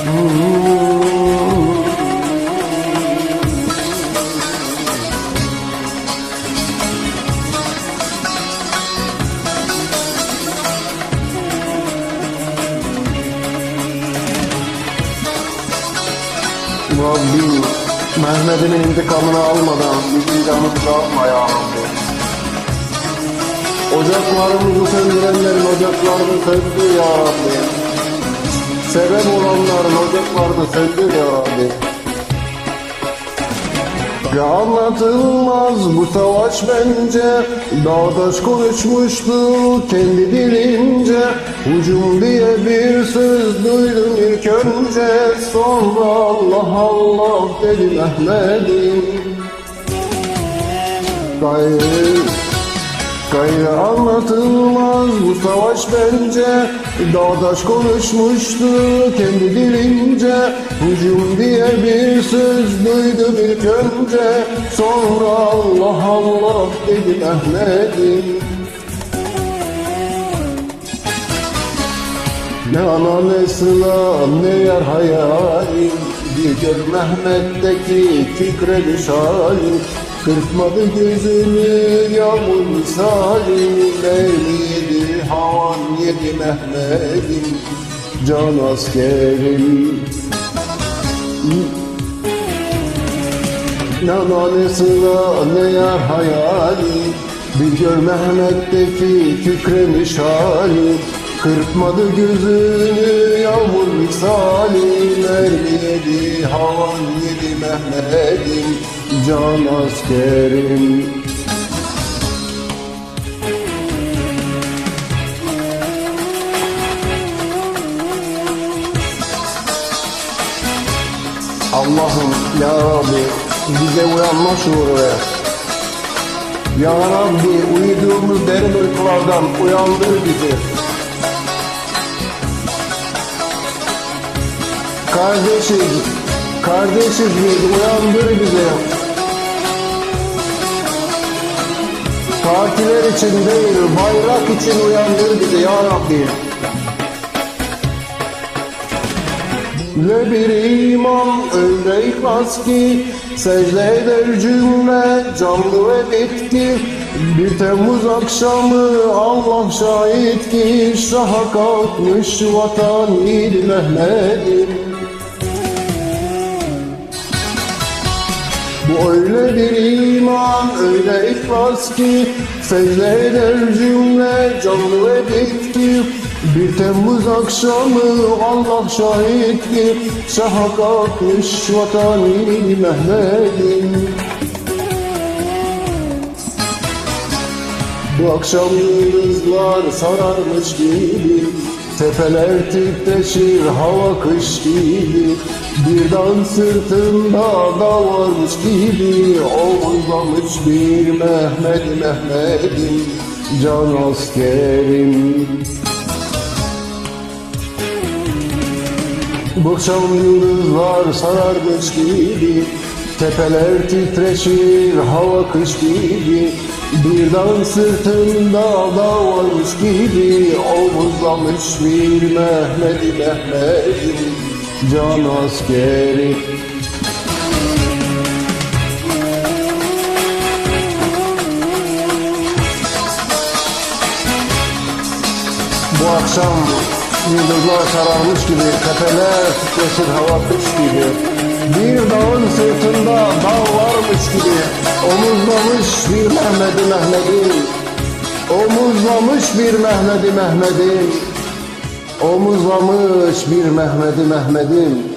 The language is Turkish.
Rabbim Mehmet'in intikamını almadan bizim canımızı atma ya Rabbi. Ocaklarımızı söndürenlerin ocaklarını söndür ya Rabbi. Sebep olanların ocaklarını söndür ya Rabbi. Ya anlatılmaz bu savaş bence Dağdaş konuşmuştu kendi dilince Hücum diye bir söz duydum ilk önce Sonra Allah Allah dedi Mehmet'im Gayrı Gayrı anlatılmaz bu savaş bence Dağdaş konuşmuştu kendi dilince. Hücum diye bir söz duydum ilk önce Sonra Allah Allah dedi Mehmet'im. Ne ana ne sıla ne yar hayalim. Bir gör Mehmet'teki fikre düşalim Kırpmadı gözünü yağmur misali yedi Mehmet'im Can askerim. Ne ana ne sıla ne yar hayali. Bir gör Mehmet'teki kükremiş hali. Kırpmadı gözünü yağmur misali. Mermi yedi havan yedi Mehmet'im. Can askerim Allah'ım ya Rabbi bize uyanma şuuru ver. Ya Rabbi uyuduğumuz derin uykulardan uyandır bizi. Kardeşiz, kardeşiz biz uyandır bizi. Partiler için değil, bayrak için uyandır bizi ya Rabbi. Ne bir iman öyle ihlas ki Secde eder cümle canlı ve bitki. Bir Temmuz akşamı Allah şahit ki Şaha kalkmış vatan yiğidi Mehmet'im Bu öyle bir iman, öyle ihlas ki Secde eder cümle canlı ve bitki Bir Temmuz akşamı Allah şahit ki Şaha kalkmış vatan Mehmet'im. Bu akşam yıldızlar sararmış gibi Tepeler titreşir hava kış gibi. Bir dağın sırtında da varmış gibi Omuzlamış bir Mehmet Mehmet'im. Can askerim Bu akşam yıldızlar sararmış gibi Tepeler titreşir hava kış gibi. Bir dağın sırtında da varmış gibi Omuzlamış bir Mehmet'i Mehmet'im Can askeri. Bu akşam yıldızlar sararmış gibi, tepeler titreşir hava kış gibi. Bir dağın sırtında dağ varmış gibi, omuzlamış bir Mehmet'i Mehmet'im. Omuzlamış bir Mehmet'i Mehmet'im. Omuzlamış bir Mehmet'i Mehmet'im.